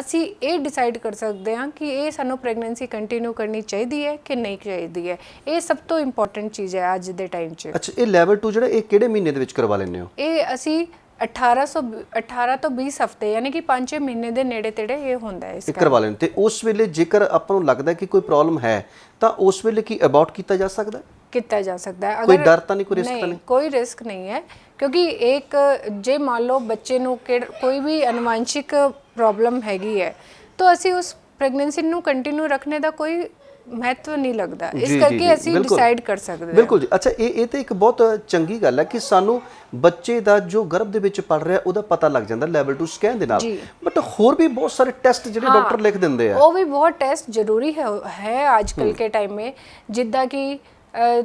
ਅਸੀਂ ਇਹ ਡਿਸਾਈਡ ਕਰ ਸਕਦੇ ਹਾਂ ਕਿ ਇਹ ਸਾਨੂੰ ਪ੍ਰੈਗਨੈਂਸੀ ਕੰਟੀਨਿਊ ਕਰਨੀ ਚਾਹੀਦੀ ਹੈ ਕਿ ਨਹੀਂ ਚਾਹੀਦੀ ਹੈ। ਇਹ ਸਭ ਤੋਂ ਇੰਪੋਰਟੈਂਟ ਚੀਜ਼ ਹੈ ਅੱਜ ਦੇ ਟਾਈਮ 'ਚ। ਅੱਛਾ ਇਹ ਲੈਵਲ 2 ਜਿਹੜਾ ਇਹ ਕਿਹੜੇ ਮਹੀਨੇ ਦੇ ਵਿੱਚ ਕਰਵਾ ਲੈਂਦੇ ਹੋ? ਇਹ ਅਸੀਂ 1800 18 ਤੋਂ 20 ਹਫ਼ਤੇ ਯਾਨੀ ਕਿ 5 ਮਹੀਨੇ ਦੇ ਨੇੜੇ ਤੇੜੇ ਇਹ ਹੁੰਦਾ ਹੈ ਇਸ ਇਹ ਕਰਵਾ ਲੈਣ ਤੇ ਉਸ ਵੇਲੇ ਜੇਕਰ ਆਪਾਂ ਨੂੰ ਲੱਗਦਾ ਕਿ ਕੋਈ ਪ੍ਰੋਬਲਮ ਹੈ ਤਾਂ ਉਸ ਵੇਲੇ ਕੀ ਅਬਾਊਟ ਕੀਤਾ ਜਾ ਸਕਦਾ? ਹੈ? ਕੀਤਾ ਜਾ ਸਕਦਾ ਹੈ। ਕੋਈ ਡਰ ਤਾਂ ਨਹੀਂ, ਕੋਈ risk ਤਾਂ ਨਹੀਂ? ਕੋਈ ਰਿਸਕ ਨਹੀਂ ਹੈ ਕਿਉਂਕਿ ਇੱਕ ਜੇ ਮੰਨ ਲਓ ਬੱਚੇ ਨੂੰ ਕੋਈ ਵੀ ਅਨੁਵਾਂਸ਼ਿਕ ਪ੍ਰੋਬਲਮ ਹੈਗੀ ਹੈ ਤਾਂ ਅਸੀਂ ਉਸ ਪ੍ਰੈਗਨੈਂਸੀ ਨੂੰ ਕੰਟੀਨਿਊ ਰੱਖਣੇ ਦਾ ਕੋਈ ਮਹੱਤਵ ਨਹੀਂ ਲੱਗਦਾ। ਇਸ ਕਰਕੇ ਅਸੀਂ। ਡਿਸਾਈਡ ਕਰ ਸਕਦੇ ਹਾਂ। ਬਿਲਕੁਲ ਜੀ। ਅੱਛਾ ਇਹ ਇਹ ਤੇ ਇੱਕ ਬਹੁਤ ਚੰਗੀ ਗੱਲ ਹੈ ਕਿ ਸਾਨੂੰ ਬੱਚੇ ਦਾ ਜੋ ਗਰਭ ਦੇ ਵਿੱਚ ਪੜ ਰਿਹਾ ਉਹਦਾ ਪਤਾ ਲੱਗ ਜਾਂਦਾ ਲੈਵਲ 2 ਸਕੈਨ ਦੇ ਨਾਲ। ਬਟ ਹੋਰ ਵੀ ਬਹੁਤ ਸਾਰੇ ਟੈਸਟ ਜਿਹੜੇ ਡਾਕਟਰ ਲਿਖ ਦਿੰਦੇ ਆ। ਉਹ ਵੀ ਬਹੁਤ ਟੈਸਟ ਜ਼ਰੂਰੀ ਹੈ ਹੈ ਅੱਜ ਕੱਲ ਕੇ ਟਾਈਮ ਮੇ। ਜਿੱਦਾਂ ਕਿ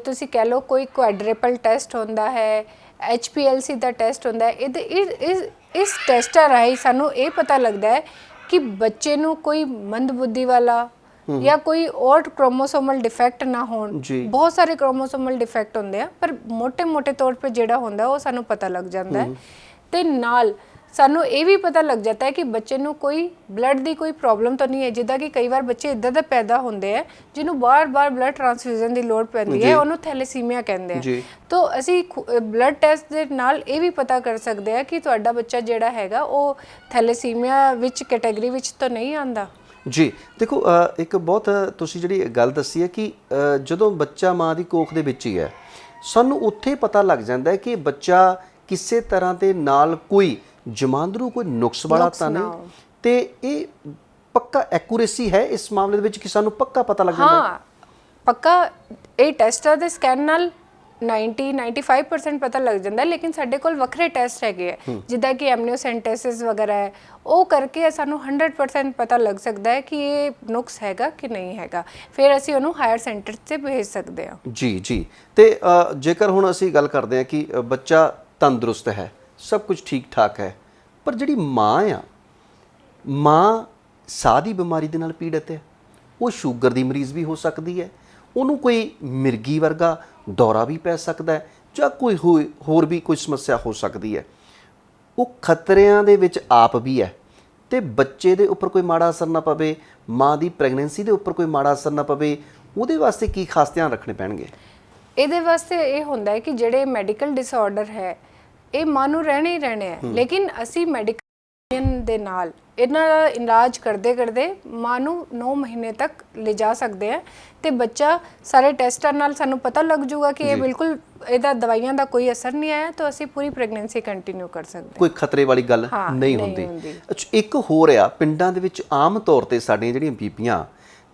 ਤੁਸੀਂ ਕਹਿ ਲਓ ਕੋਈ ਕੁਆਡਰਪਲ ਟੈਸਟ ਹੁੰਦਾ ਹੈ HPLC ਦਾ ਟੈਸਟ ਹੁੰਦਾ ਹੈ। ਇਹਦੇ ਇਸ ਇਸ ਟੈਸਟਾਂ ਰਾਹੀਂ ਸਾਨੂੰ ਇਹ ਪਤਾ ਲੱਗਦਾ ਹੈ ਕਿ ਬੱਚੇ ਨੂੰ ਕੋਈ ਮੰਦ ਬੁੱਧੀ ਵਾਲਾ ਜਾਂ ਕੋਈ ਔਰ ਕ੍ਰੋਮੋਸੋਮਲ ਡਿਫੈਕਟ ਨਾ ਹੋਣ। ਬਹੁਤ ਸਾਰੇ ਕ੍ਰੋਮੋਸੋਮਲ ਡਿਫੈਕਟ ਹੁੰਦੇ ਆ ਪਰ ਮੋٹے ਮੋٹے ਤੌਰ ਤੇ ਜਿਹੜਾ ਹੁੰਦਾ ਉਹ ਸਾਨੂੰ ਪਤਾ ਲੱਗ ਜਾਂਦਾ ਹੈ। ਤੇ ਨਾਲ ਸਾਨੂੰ ਇਹ ਵੀ ਪਤਾ ਲੱਗ ਜਾਂਦਾ ਹੈ ਕਿ ਬੱਚੇ ਨੂੰ ਕੋਈ ਬਲੱਡ ਦੀ ਕੋਈ ਪ੍ਰੋਬਲਮ ਤਾਂ ਨਹੀਂ ਹੈ ਜਿੱਦਾਂ ਕਿ ਕਈ ਵਾਰ ਬੱਚੇ ਇਦਾਂ ਦਾ ਪੈਦਾ ਹੁੰਦੇ ਆ ਜਿਹਨੂੰ ਬਾਰ-ਬਾਰ ਬਲੱਡ ਟ੍ਰਾਂਸਫਿਊਜ਼ਨ ਦੀ ਲੋੜ ਪੈਂਦੀ ਹੈ ਉਹਨੂੰ ਥੈਲੇਸੀਮੀਆ ਕਹਿੰਦੇ ਆ। ਤੋਂ ਅਸੀਂ ਬਲੱਡ ਟੈਸਟ ਦੇ ਨਾਲ ਇਹ ਵੀ ਪਤਾ ਕਰ ਸਕਦੇ ਆ ਕਿ ਤੁਹਾਡਾ ਬੱਚਾ ਜਿਹੜਾ ਹੈਗਾ ਉਹ ਥੈਲੇਸੀਮੀਆ ਵਿੱਚ ਕੈਟਾਗਰੀ ਵਿੱਚ ਤਾਂ ਨਹੀਂ ਆਂਦਾ ਜੀ ਦੇਖੋ ਇੱਕ ਬਹੁਤ ਤੁਸੀਂ ਜਿਹੜੀ ਗੱਲ ਦੱਸੀ ਹੈ ਕਿ ਜਦੋਂ ਬੱਚਾ ਮਾਂ ਦੀ ਕੋਖ ਦੇ ਵਿੱਚ ਹੀ ਹੈ ਸਾਨੂੰ ਉੱਥੇ ਪਤਾ ਲੱਗ ਜਾਂਦਾ ਹੈ ਕਿ ਬੱਚਾ ਕਿਸੇ ਤਰ੍ਹਾਂ ਦੇ ਨਾਲ ਕੋਈ ਜਮਾਂਦਰੂ ਕੋਈ ਨੁਕਸ ਵਾਲਾ ਤਾਂ ਨਹੀਂ। ਤੇ ਇਹ ਪੱਕਾ ਐਕੂਰੇਸੀ ਹੈ ਇਸ ਮਾਮਲੇ ਦੇ ਵਿੱਚ ਕਿ ਸਾਨੂੰ ਪੱਕਾ ਪਤਾ ਲੱਗ ਜਾਂਦਾ ਹਾਂ ਪੱਕਾ ਇਹ ਟੈਸਟਾਂ ਦੇ ਸਕੈਨ ਨਾਲ 90 95% ਪਤਾ ਲੱਗ ਜਾਂਦਾ ਲੇਕਿਨ ਸਾਡੇ ਕੋਲ ਵੱਖਰੇ ਟੈਸਟ ਹੈਗੇ ਆ। ਜਿੱਦਾਂ ਕਿ ਐਮਨੀਓਸੈਂਟੇਸਿਸ ਵਗੈਰਾ ਹੈ ਉਹ ਕਰਕੇ ਸਾਨੂੰ 100% ਪਤਾ ਲੱਗ ਸਕਦਾ ਹੈ ਕਿ ਇਹ ਨੁਕਸ ਹੈਗਾ ਕਿ ਨਹੀਂ ਹੈਗਾ। ਫਿਰ ਅਸੀਂ ਉਹਨੂੰ ਹਾਇਰ ਸੈਂਟਰ 'ਤੇ ਭੇਜ ਸਕਦੇ ਹਾਂ। ਜੀ ਜੀ। ਤੇ ਜੇਕਰ ਹੁਣ ਅਸੀਂ ਗੱਲ ਕਰਦੇ ਹਾਂ ਕਿ ਬੱਚਾ ਤੰਦਰੁਸਤ ਹੈ ਸਭ ਕੁਝ ਠੀਕ ਠਾਕ ਹੈ। ਪਰ ਜਿਹੜੀ ਮਾਂ ਆ, ਮਾਂ ਸਾਹ ਦੀ ਬਿਮਾਰੀ ਦੇ ਨਾਲ ਪੀੜਤ ਹੈ। ਉਹ ਸ਼ੂਗਰ ਦੀ ਮਰੀਜ਼ ਵੀ ਹੋ ਸਕਦੀ ਹੈ। ਉਹਨੂੰ ਕੋਈ ਮਿਰਗੀ ਵਰਗਾ ਦੌਰਾ ਵੀ ਪੈ ਸਕਦਾ ਹੈ ਜਾਂ ਕੋਈ ਹੋਏ- ਹੋਰ ਵੀ ਕੋਈ ਸਮੱਸਿਆ ਹੋ ਸਕਦੀ ਹੈ। ਉਹ ਖਤਰਿਆਂ ਦੇ ਵਿੱਚ ਆਪ ਵੀ ਹੈ ਤੇ ਬੱਚੇ ਦੇ ਉੱਪਰ ਕੋਈ ਮਾੜਾ ਅਸਰ ਨਾ ਪਵੇ, ਮਾਂ ਦੀ ਪ੍ਰੈਗਨੈਂਸੀ ਦੇ ਉੱਪਰ ਕੋਈ ਮਾੜਾ ਅਸਰ ਨਾ ਪਵੇ, ਉਹਦੇ ਵਾਸਤੇ ਕੀ ਖਾਸ ਧਿਆਨ ਰੱਖਣੇ ਪੈਣਗੇ? ਇਹਦੇ ਵਾਸਤੇ ਇਹ ਹੁੰਦਾ ਹੈ ਕਿ ਜਿਹੜੇ ਮੈਡੀਕਲ ਡਿਸਆਰਡਰ ਹੈ ਇਹ ਮਾਂ ਨੂੰ ਰਹਿਣੇ ਹੀ ਰਹਿਣੇ ਹੈ। ਲੇਕਿਨ ਅਸੀਂ ਮੈਡੀਕਲ ਦੇ ਨਾਲ ਇਹਨਾਂ ਦਾ ਇਲਾਜ ਕਰਦੇ ਕਰਦੇ ਮਾਂ ਨੂੰ 9 ਮਹੀਨੇ ਤੱਕ ਲਿਜਾ ਸਕਦੇ ਆ ਤੇ ਬੱਚਾ ਸਾਰੇ ਟੈਸਟਾਂ ਨਾਲ ਸਾਨੂੰ ਪਤਾ ਲੱਗ ਜਾਊਗਾ ਕਿ ਇਹ ਬਿਲਕੁਲ ਇਹਦਾ ਦਵਾਈਆਂ ਦਾ ਕੋਈ ਅਸਰ ਨਹੀਂ ਆਇਆ ਤਾਂ ਅਸੀਂ ਪੂਰੀ ਪ੍ਰੈਗਨੈਂਸੀ ਕੰਟੀਨਿਊ ਕਰ ਸਕਦੇ ਕੋਈ ਖਤਰੇ ਵਾਲੀ ਗੱਲ ਨਹੀਂ ਹੁੰਦੀ। ਅੱਛਾ ਇੱਕ ਹੋਰ ਆ ਪਿੰਡਾਂ ਦੇ ਵਿੱਚ ਆਮ ਤੌਰ ਤੇ ਸਾਡੀਆਂ ਜਿਹੜੀਆਂ ਬੀਬੀਆਂ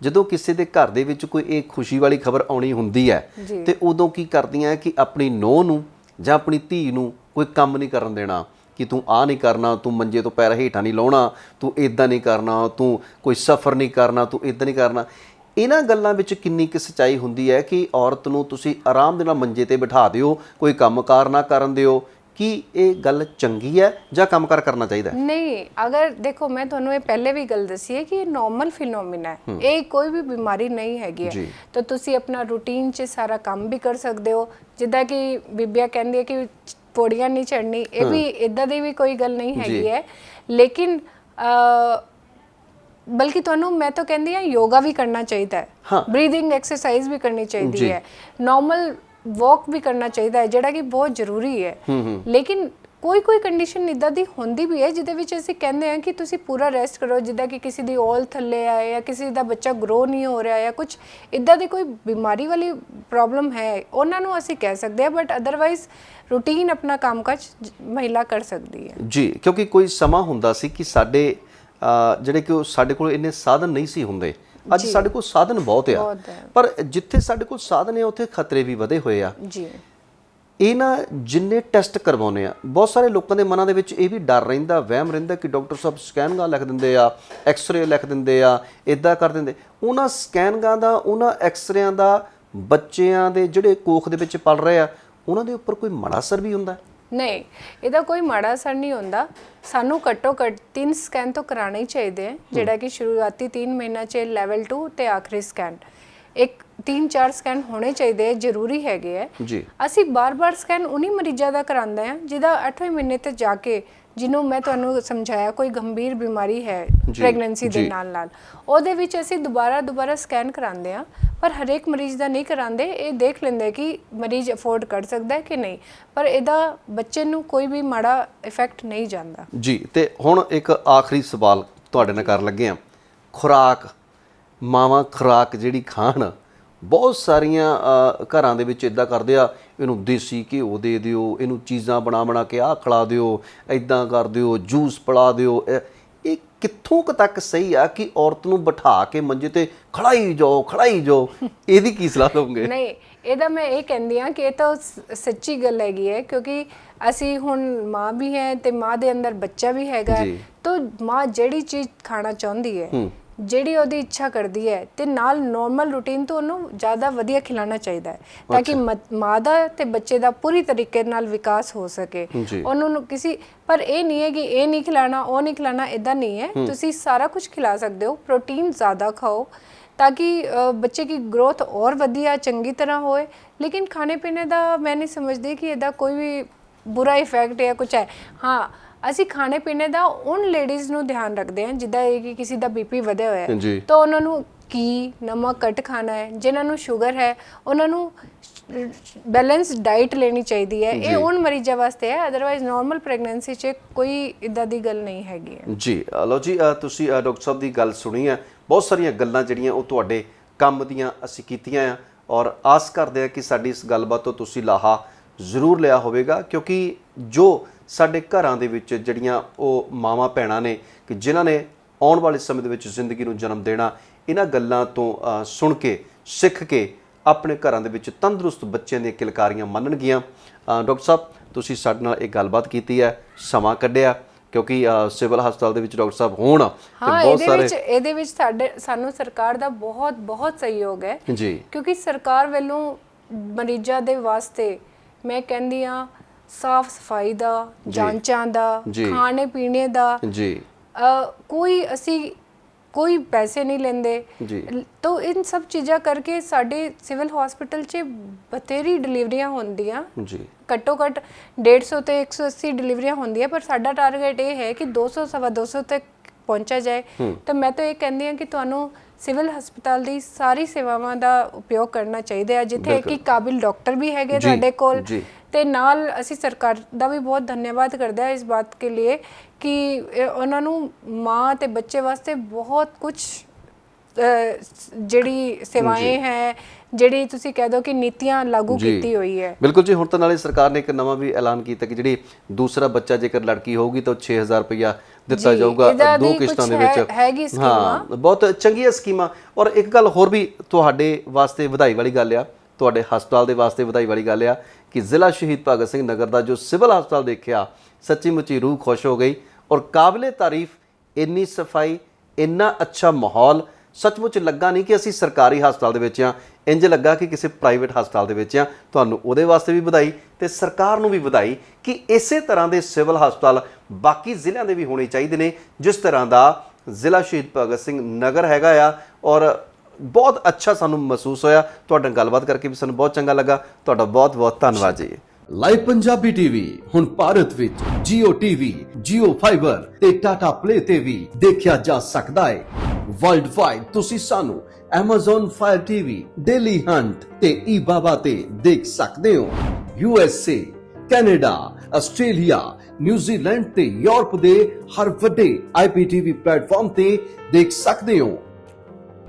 ਜਦੋਂ ਕਿਸੇ ਦੇ ਘਰ ਦੇ ਵਿੱਚ ਕੋਈ ਇਹ ਖੁਸ਼ੀ ਵਾਲੀ ਖਬਰ ਆਉਣੀ ਹੁੰਦੀ ਹੈ। ਤੇ ਉਦੋਂ ਕੀ ਕਰਦੀਆਂ ਕਿ ਆਪਣੀ ਨੂੰਹ ਨੂੰ ਜਾਂ ਆਪਣੀ ਧੀ ਨੂੰ ਕੋਈ ਕੰਮ ਨਹੀਂ ਕਰਨ ਦੇਣਾ ਕਿ ਤੂੰ ਆ ਨਹੀਂ ਕਰਨਾ ਤੂੰ ਮੰਜੇ ਤੋਂ ਪੈਰ ਹੇਠਾਂ ਨਹੀਂ ਲਾਉਣਾ ਤੂੰ ਇਦਾਂ ਨਹੀਂ ਕਰਨਾ ਤੂੰ ਕੋਈ ਸਫ਼ਰ ਨਹੀਂ ਕਰਨਾ ਤੂੰ ਇਦਾਂ ਨਹੀਂ ਕਰਨਾ। ਇਹਨਾਂ ਗੱਲਾਂ ਵਿੱਚ ਕਿੰਨੀ ਕਿ ਸਚਾਈ ਹੁੰਦੀ ਹੈ ਕਿ ਔਰਤ ਨੂੰ ਤੁਸੀਂ ਆਰਾਮ ਦੇ ਨਾਲ ਮੰਜੇ ਤੇ ਬਿਠਾ ਦਿਓ ਕੋਈ ਕੰਮਕਾਰ ਨਾ ਕਰਨ ਦਿਓ। ਕੀ ਇਹ ਗੱਲ ਚੰਗੀ ਹੈ ਜਾਂ ਕੰਮਕਾਰ ਕਰਨਾ ਚਾਹੀਦਾ ਹੈ? ਨਹੀਂ ਅਗਰ ਦੇਖੋ ਮੈਂ ਤੁਹਾਨੂੰ ਇਹ ਪਹਿਲੇ ਵੀ ਗੱਲ ਦੱਸੀ ਹੈ ਕਿ ਇਹ ਨਾਰਮਲ ਫਿਨੋਮੀਨਾ ਹੈ। ਇਹ ਕੋਈ ਵੀ ਬਿਮਾਰੀ ਨਹੀਂ ਹੈਗੀ। ਹੈ। ਤਾਂ ਤੁਸੀਂ ਆਪਣਾ ਰੂਟੀਨ 'ਚ ਸਾਰਾ ਕੰਮ ਵੀ ਕਰ ਸਕਦੇ ਹੋ। ਜਿੱਦਾਂ ਕਿ ਬੀਬੀਆ ਕਹਿੰਦੀ ਹੈ ਕਿ ਪੌੜੀਆਂ ਨਹੀਂ ਚੜਨੀ ਇਹ ਵੀ ਇਦਾਂ ਦੀ ਵੀ ਕੋਈ ਗੱਲ ਨਹੀਂ ਹੈਗੀ ਹੈ। ਲੇਕਿਨ ਅ, ਬਲਕਿ ਤੁਹਾਨੂੰ ਮੈਂ ਤਾਂ ਕਹਿੰਦੀ ਹਾਂ ਯੋਗਾ ਵੀ ਕਰਨਾ ਚਾਹੀਦਾ ਹਾਂ। ਬਰੀਥਿੰਗ ਐਕਸਰਸਾਈਜ਼ ਵੀ ਕਰਨੀ। ਚਾਹੀਦੀ ਹੈ। ਨਾਰਮਲ ਵਾਕ ਵੀ ਕਰਨਾ ਚਾਹੀਦਾ ਹੈ ਜਿਹੜਾ ਕਿ ਬਹੁਤ ਜ਼ਰੂਰੀ ਹੈ। ਲੇਕਿਨ ਕੋਈ ਕੋਈ ਕੰਡੀਸ਼ਨ ਇਦਾਂ ਦੀ ਹੁੰਦੀ ਵੀ ਹੈ ਜਿਹਦੇ ਵਿੱਚ ਅਸੀਂ ਕਹਿੰਦੇ ਹਾਂ ਕਿ ਤੁਸੀਂ ਪੂਰਾ ਰੈਸਟ ਕਰੋ ਜਿੱਦਾਂ ਕਿ ਕਿਸੇ ਦੀ ਔਲ ਥੱਲੇ ਆ ਜਾਂ ਕਿਸੇ ਦਾ ਬੱਚਾ ਗਰੋ ਨਹੀਂ ਹੋ ਰਿਹਾ ਜਾਂ ਕੁਝ ਇਦਾਂ ਦੀ ਕੋਈ ਬਿਮਾਰੀ ਵਾਲੀ ਪ੍ਰੋਬਲਮ ਹੈ ਉਹਨਾਂ ਨੂੰ ਅਸੀਂ ਕਹਿ ਸਕਦੇ ਹਾਂ ਬਟ ਅਦਰਵਾਈਜ਼ ਰੂਟੀਨ ਆਪਣਾ ਕੰਮਕਾਜ ਮਹਿਲਾ ਕਰ ਸਕਦੀ ਹੈ। ਜੀ ਕਿਉਂਕਿ ਕੋਈ ਸਮਾਂ ਹੁੰਦਾ ਸੀ ਕਿ ਸਾਡੇ ਜਿਹੜੇ ਕਿ ਸਾਡੇ ਕੋਲ ਇੰਨੇ ਸਾਧਨ ਨਹੀਂ ਸੀ ਹੁੰਦੇ। ਅੱਜ ਸਾਡੇ ਕੋਲ ਸਾਧਨ ਬਹੁਤ ਆ। ਪਰ ਜਿੱਥੇ ਸਾਡੇ ਕੋਲ ਸਾਧਨ ਹੈ ਉੱਥੇ ਖਤਰੇ ਵੀ ਵਧੇ ਹੋਏ ਆ। ਜੀ। ਇਹ ਨਾ ਜਿੰਨੇ ਟੈਸਟ ਕਰਵਾਉਨੇ ਆ, ਬਹੁਤ ਸਾਰੇ ਲੋਕਾਂ ਦੇ ਮਨਾਂ ਦੇ ਵਿੱਚ ਇਹ ਵੀ ਡਰ ਰਹਿੰਦਾ, ਵਹਿਮ ਰਹਿੰਦਾ ਕਿ ਡਾਕਟਰ ਸਾਹਿਬ ਸਕੈਨਗਾ ਲਿਖ ਦਿੰਦੇ ਆ, ਐਕਸ-ਰੇ ਲਿਖ ਦਿੰਦੇ ਆ ਇਦਾਂ ਕਰ ਦਿੰਦੇ। ਉਹਨਾਂ ਸਕੈਨਗਾ ਦਾ, ਉਹਨਾਂ ਐਕਸ-ਰਿਆਂ ਦਾ, ਬੱਚਿਆਂ ਦੇ ਜਿਹੜੇ ਕੋਖ ਦੇ ਵਿੱਚ ਪਲ ਰਹੇ ਆ, ਉਹਨਾਂ ਦੇ ਉੱਪਰ ਕੋਈ ਮਾੜਾ ਅਸਰ ਵੀ ਹੁੰਦਾ? ਨਹੀਂ, ਇਹਦਾ ਕੋਈ ਮਾੜਾ ਅਸਰ ਨਹੀਂ ਹੁੰਦਾ। ਸਾਨੂੰ ਘੱਟੋ ਘੱਟ ਤਿੰਨ ਸਕੈਨ ਤੋਂ ਕਰਾਣੇ ਹੀ ਚਾਹੀਦੇ ਹੈ ਜਿਹੜਾ ਕਿ ਸ਼ੁਰੂਆਤੀ 3 ਮਹੀਨਾ ਚ ਲੈਵਲ 2 ਤੇ ਆਖਰੀ ਸਕੈਨ। ਇੱਕ ਤਿੰਨ ਚਾਰ ਸਕੈਨ ਹੋਣੇ ਚਾਹੀਦੇ ਹੈ ਜ਼ਰੂਰੀ ਹੈਗੇ ਹੈ ਜੀ। ਅਸੀਂ ਬਾਰ-ਬਾਰ ਸਕੈਨ ਉਨੀ ਮਰੀਜ਼ਾਂ ਦਾ ਕਰਾਉਂਦੇ ਹਾਂ ਜਿਹਦਾ 8ਵੇਂ ਮਹੀਨੇ ਤੇ ਜਾ ਕੇ ਜਿਹਨੂੰ ਮੈਂ ਤੁਹਾਨੂੰ ਸਮਝਾਇਆ ਕੋਈ ਗੰਭੀਰ ਬਿਮਾਰੀ ਹੈ ਪ੍ਰੈਗਨੈਂਸੀ ਦੇ। ਨਾਲ ਨਾਲ। ਉਹਦੇ ਵਿੱਚ ਅਸੀਂ ਦੁਬਾਰਾ ਦੁਬਾਰਾ ਸਕੈਨ ਕਰਾਉਂਦੇ ਆ ਪਰ ਹਰੇਕ ਮਰੀਜ਼ ਦਾ ਨਹੀਂ ਕਰਾਉਂਦੇ। ਇਹ ਦੇਖ ਲੈਂਦੇ ਕਿ ਮਰੀਜ਼ ਅਫੋਰਡ ਕਰ ਸਕਦਾ ਹੈ ਕਿ ਨਹੀਂ ਪਰ ਇਹਦਾ ਬੱਚੇ ਨੂੰ ਕੋਈ ਵੀ ਮਾੜਾ ਇਫੈਕਟ ਨਹੀਂ ਜਾਂਦਾ। ਜੀ ਤੇ ਹੁਣ ਇੱਕ ਆਖਰੀ ਸਵਾਲ ਤੁਹਾਡੇ ਨਾਲ ਕਰਨ ਲੱਗੇ ਆ। ਖੁਰਾਕ ਮਾਵਾਂ ਖੁਰਾਕ ਜਿਹੜੀ ਖਾਣ ਬਹੁਤ ਸਾਰੀਆਂ ਘਰਾਂ ਦੇ ਵਿੱਚ ਇਦਾਂ ਕਰਦੇ ਆ ਇਹਨੂੰ ਦੇਸੀ ਘਿਓ ਦੇ ਦਿਓ ਇਹਨੂੰ ਚੀਜ਼ਾਂ ਬਣਾ ਬਣਾ ਕੇ ਆਹ ਖਿਲਾ ਦਿਓ ਇਦਾਂ ਕਰ ਦਿਓ ਜੂਸ ਪਿਲਾ ਦਿਓ ਇਹ- ਕਿੱਥੋਂ ਕੁ ਤੱਕ ਸਹੀ ਆ ਕਿ ਔਰਤ ਨੂੰ ਬਿਠਾ ਕੇ ਮੰਜੇ ਤੇ ਖੜਾਈ ਜਾਓ ਖੜਾਈ ਜਾਓ? ਇਹਦੀ ਕੀ ਸਲਾਹ ਦਵੋਗੇ ਨਹੀਂ ਇਹਦਾ ਮੈਂ ਇਹ ਕਹਿੰਦੀ ਆ ਕਿ ਇਹ ਤਾਂ ਸੱਚੀ ਗੱਲ ਹੈਗੀ ਹੈ ਕਿਉਂਕਿ ਅਸੀਂ ਹੁਣ ਮਾਂ ਵੀ ਹੈ ਤੇ ਮਾਂ ਦੇ ਅੰਦਰ ਬੱਚਾ ਵੀ ਹੈਗਾ। ਤਾਂ ਮਾਂ ਜਿਹੜੀ ਚੀਜ਼ ਖਾਣਾ ਚਾਹੁੰਦੀ ਹੈ। ਜਿਹੜੀ ਉਹਦੀ ਇੱਛਾ ਕਰਦੀ ਹੈ ਤੇ ਨਾਲ ਨਾਰਮਲ ਰੂਟੀਨ ਤੋਂ ਉਹਨੂੰ ਜ਼ਿਆਦਾ ਵਧੀਆ ਖਿਲਾਉਣਾ ਚਾਹੀਦਾ ਹੈ ਤਾਂ ਕਿ ਮ- ਦਾ ਤੇ ਬੱਚੇ ਦਾ ਪੂਰੀ ਤਰੀਕੇ ਨਾਲ ਵਿਕਾਸ ਹੋ ਸਕੇ। ਉਹਨਾਂ ਨੂੰ ਕਿਸੇ ਪਰ ਇਹ ਨਹੀਂ ਹੈ ਕਿ ਇਹ ਨਹੀਂ ਖਿਲਾਣਾ ਉਹ ਨਹੀਂ ਖਿਲਾਣਾ ਇਦਾਂ ਨਹੀਂ ਹੈ। ਤੁਸੀਂ ਸਾਰਾ ਕੁਝ ਖਿਲਾ ਸਕਦੇ ਹੋ ਪ੍ਰੋਟੀਨ ਜ਼ਿਆਦਾ ਖਾਓ ਤਾਂ ਕਿ ਬੱਚੇ ਦੀ ਗਰੋਥ ਔਰ ਵਧੀਆ ਚੰਗੀ ਤਰ੍ਹਾਂ ਹੋਏ। ਲੇਕਿਨ ਖਾਣੇ ਪੀਣੇ ਦਾ ਮੈਂ ਨਹੀਂ ਸਮਝਦੀ ਕਿ ਇਹਦਾ ਕੋਈ ਵੀ ਬੁਰਾ ਇਫੈਕਟ ਜਾਂ ਕੁਝ ਹੈ। ਹਾਂ ਅਸੀਂ ਖਾਣੇ ਪੀਣੇ ਦਾ ਉਨ ਲੇਡੀਜ਼ ਨੂੰ ਧਿਆਨ ਰੱਖਦੇ ਹਾਂ ਜਿੱਦਾਂ ਇਹ ਕਿ ਕਿਸੇ ਦਾ ਬੀਪੀ ਵਧਿਆ ਹੋਇਆ। ਹੈ ਤਾਂ ਉਹਨਾਂ ਨੂੰ ਕੀ ਨਮਕ ਘੱਟ ਖਾਣਾ ਹੈ ਜਿਨ੍ਹਾਂ ਨੂੰ ਸ਼ੂਗਰ ਹੈ ਉਹਨਾਂ ਨੂੰ ਬੈਲੈਂਸ ਡਾਈਟ ਲੈਣੀ ਚਾਹੀਦੀ ਹੈ। ਇਹ ਉਨ ਮਰੀਜ਼ਾਂ ਵਾਸਤੇ ਹੈ ਅਦਰਵਾਈਜ਼ ਨਾਰਮਲ ਪ੍ਰੈਗਨੈਂਸੀ 'ਚ ਕੋਈ ਇਦਾਂ ਦੀ ਗੱਲ ਨਹੀਂ ਹੈਗੀ ਜੀ ਲਓ ਜੀ ਤੁਸੀਂ ਡਾਕਟਰ ਸਾਹਿਬ ਦੀ ਗੱਲ ਸੁਣੀ ਹੈ। ਬਹੁਤ ਸਾਰੀਆਂ ਗੱਲਾਂ ਜਿਹੜੀਆਂ ਉਹ ਤੁਹਾਡੇ ਕੰਮ ਦੀਆਂ ਅਸੀਂ ਕੀਤੀਆਂ ਆ ਔਰ ਆਸ ਕਰਦੇ ਆ ਕਿ ਸਾਡੀ ਇਸ ਗੱਲਬਾਤ ਤੋਂ ਤੁਸੀਂ ਲਾਹਾ ਜ਼ਰੂਰ ਲਿਆ ਹੋਵੇਗਾ ਕਿਉਂਕਿ ਜੋ ਸਾਡੇ ਘਰਾਂ ਦੇ ਵਿੱਚ ਜਿਹੜੀਆਂ ਉਹ ਮਾਵਾਂ ਭੈਣਾਂ ਨੇ ਕਿ ਜਿਨ੍ਹਾਂ ਨੇ ਆਉਣ ਵਾਲੇ ਸਮੇਂ ਦੇ ਵਿੱਚ ਜ਼ਿੰਦਗੀ ਨੂੰ ਜਨਮ ਦੇਣਾ ਇਹਨਾਂ ਗੱਲਾਂ ਤੋਂ ਸੁਣ ਕੇ ਸਿੱਖ ਕੇ ਆਪਣੇ ਘਰਾਂ ਦੇ ਵਿੱਚ ਤੰਦਰੁਸਤ ਬੱਚਿਆਂ ਦੀਆਂ ਕਿਲਕਾਰੀਆਂ ਮੰਨਣਗੀਆਂ। ਡਾਕਟਰ ਸਾਹਿਬ ਤੁਸੀਂ ਸਾਡੇ ਨਾਲ ਇਹ ਗੱਲਬਾਤ ਕੀਤੀ ਹੈ ਸਮਾਂ ਕੱਢਿਆ ਕਿਉਂਕਿ ਸਿਵਲ ਹਸਪਤਾਲ ਦੇ ਵਿੱਚ ਡਾਕਟਰ ਸਾਹਿਬ ਹੋਣ ਤੇ ਬਹੁਤ ਇਹਦੇ ਵਿੱਚ ਸਾਰੇ ਇਹਦੇ ਵਿੱਚ ਸਾਡੇ ਸਾਨੂੰ ਸਰਕਾਰ ਦਾ ਬਹੁਤ ਬਹੁਤ ਸਹਿਯੋਗ ਹੈ। ਜੀ। ਕਿਉਂਕਿ ਸਰਕਾਰ ਵੱਲੋਂ ਮਰੀਜ਼ਾਂ ਦੇ ਵਾਸਤੇ ਮੈਂ ਕਹਿੰਦੀ ਆ ਸਾਫ਼ ਸਫ਼ਾਈ ਦਾ ਜਾਂਚਾਂ ਦਾ ਜੀ। ਖਾਣੇ ਪੀਣੇ ਦਾ। ਜੀ। ਅ, ਕੋਈ ਅਸੀਂ ਕੋਈ ਪੈਸੇ ਨਹੀਂ ਲੈਂਦੇ। ਜੀ। ਤੋ ਇਨ ਸਭ ਚੀਜ਼ਾਂ ਕਰਕੇ ਸਾਡੇ ਸਿਵਲ ਹਸਪੀਟਲ 'ਚ ਬਥੇਰੀ ਡਿਲੀਵਰੀਆਂ ਹੁੰਦੀਆਂ। ਜੀ। ਘੱਟੋ ਘੱਟ 150 ਤੇ 180 ਡਿਲੀਵਰੀਆਂ ਹੁੰਦੀਆਂ ਪਰ ਸਾਡਾ ਟਾਰਗੇਟ ਇਹ ਹੈ ਕਿ 200 ਸਵਾ 200 ਤੱਕ ਪਹੁੰਚਾ ਜਾਏ। ਤਾਂ ਮੈਂ ਤਾਂ ਇਹ ਕਹਿੰਦੀ ਹਾਂ ਕਿ ਤੁਹਾਨੂੰ ਸਿਵਲ ਹਸਪਤਾਲ ਦੀ ਸਾਰੀ ਸੇਵਾਵਾਂ ਦਾ ਉਪਯੋਗ ਕਰਨਾ ਚਾਹੀਦਾ ਹੈ। ਜਿੱਥੇ ਕਿ ਕਾਬਿਲ ਡਾਕਟਰ ਵੀ ਹੈਗੇ ਜੀ, ਤੁਹਾਡੇ ਕੋਲ। ਜੀ। ਤੇ ਨਾਲ ਅਸੀਂ ਸਰਕਾਰ ਦਾ ਵੀ ਬਹੁਤ ਧੰਨਵਾਦ ਕਰਦੇ ਹਾਂ ਇਸ ਬਾਤ ਕੇ ਲਈ ਕਿ ਉਹਨਾਂ ਨੂੰ ਮਾਂ ਤੇ ਬੱਚੇ ਵਾਸਤੇ ਬਹੁਤ ਕੁਝ ਜਿਹੜੀ ਸੇਵਾएं ਹੈ ਜਿਹੜੀ ਤੁਸੀਂ ਕਹਿ ਦੋ ਕਿ ਨੀਤੀਆਂ ਲਾਗੂ। ਕੀਤੀ ਹੋਈ ਹੈ ਬਿਲਕੁਲ ਜੀ ਹੁਣ ਤਾਂ ਨਾਲੇ ਸਰਕਾਰ ਨੇ ਇੱਕ ਨਵਾਂ ਵੀ ਐਲਾਨ ਕੀਤਾ ਕਿ ਜਿਹੜੀ ਦੂਸਰਾ ਬੱਚਾ ਜੇਕਰ ਲੜਕੀ ਹੋਊਗੀ ਤਾਂ ਉਹ 6000 ਰੁਪਇਆ ਦਿੱਤਾ ਜਾਊਗਾ ਦੋ ਕਿਸ਼ਤਾਂ ਦੇ ਵਿੱਚ ਹੈਗੀ ਸਕੀਮਾਂ। ਬਹੁਤ ਚੰਗੀਆਂ ਸਕੀਮਾਂ ਔਰ ਇੱਕ ਗੱਲ ਹੋਰ ਵੀ ਤੁਹਾਡੇ ਵਾਸਤੇ ਵਧਾਈ ਵਾਲੀ ਗੱਲ ਆ ਤੁਹਾਡੇ ਹਸਪਤਾਲ ਦੇ ਵਾਸਤੇ ਵਧਾਈ ਵਾਲੀ ਗੱਲ ਆ ਕਿ ਜ਼ਿਲ੍ਹਾ ਸ਼ਹੀਦ ਭਗਤ ਸਿੰਘ ਨਗਰ ਦਾ ਜੋ ਸਿਵਲ ਹਸਪਤਾਲ ਦੇਖਿਆ, ਸੱਚੀ ਮੁੱਚੀ ਰੂਹ ਖੁਸ਼ ਹੋ ਗਈ ਔਰ ਕਾਬਲੇ ਤਾਰੀਫ ਇੰਨੀ ਸਫ਼ਾਈ, ਇੰਨਾ ਅੱਛਾ ਮਾਹੌਲ, ਸੱਚਮੁੱਚ ਲੱਗਾ ਨਹੀਂ ਕਿ ਅਸੀਂ ਸਰਕਾਰੀ ਹਸਪਤਾਲ ਦੇ ਵਿੱਚ ਆ ਇੰਜ ਲੱਗਾ ਕਿ ਕਿਸੇ ਪ੍ਰਾਈਵੇਟ ਹਸਪਤਾਲ ਦੇ ਵਿੱਚ ਆ ਤੁਹਾਨੂੰ ਉਹਦੇ ਵਾਸਤੇ ਵੀ ਵਧਾਈ ਤੇ ਸਰਕਾਰ ਨੂੰ ਵੀ ਵਧਾਈ ਕਿ ਇਸੇ ਤਰ੍ਹਾਂ ਦੇ ਸਿਵਲ ਹਸਪਤਾਲ ਬਾਕੀ ਜ਼ਿਲ੍ਹਿਆਂ ਦੇ ਵੀ ਹੋਣੇ ਚਾਹੀਦੇ ਨੇ, ਜਿਸ ਤਰ੍ਹਾਂ ਦਾ ਜ਼ਿਲ੍ਹਾ ਸ਼ਹੀਦ ਭਗਤ ਸਿੰਘ ਨਗਰ ਹੈਗਾ ਆ ਔਰ ਬਹੁਤ ਅੱਛਾ ਸਾਨੂੰ ਮਹਿਸੂਸ ਹੋਇਆ। ਤੁਹਾਡੇ ਨਾਲ ਗੱਲਬਾਤ ਕਰਕੇ ਵੀ ਸਾਨੂੰ ਬਹੁਤ ਚੰਗਾ ਲੱਗਾ। ਤੁਹਾਡਾ ਬਹੁਤ ਬਹੁਤ ਧੰਨਵਾਦ ਜੀ। ਲਾਈਵ ਪੰਜਾਬੀ ਟੀਵੀ ਹੁਣ ਭਾਰਤ ਵਿੱਚ Jio TV, Jio Fiber ਤੇ Tata Play ਤੇ ਵੀ ਦੇਖਿਆ ਜਾ ਸਕਦਾ ਹੈ। ਵਰਲਡ ਵਾਈਡ ਤੁਸੀਂ ਸਾਨੂੰ Amazon Fire TV, Daily Hunt ਤੇ eBaba ਤੇ ਦੇਖ ਸਕਦੇ ਹੋ। USA, Canada, Australia, New Zealand ਤੇ ਯੂਰਪ ਦੇ ਹਰ ਵੱਡੇ IPTV ਪਲੇਟਫਾਰਮ ਤੇ ਦੇਖ ਸਕਦੇ ਹੋ।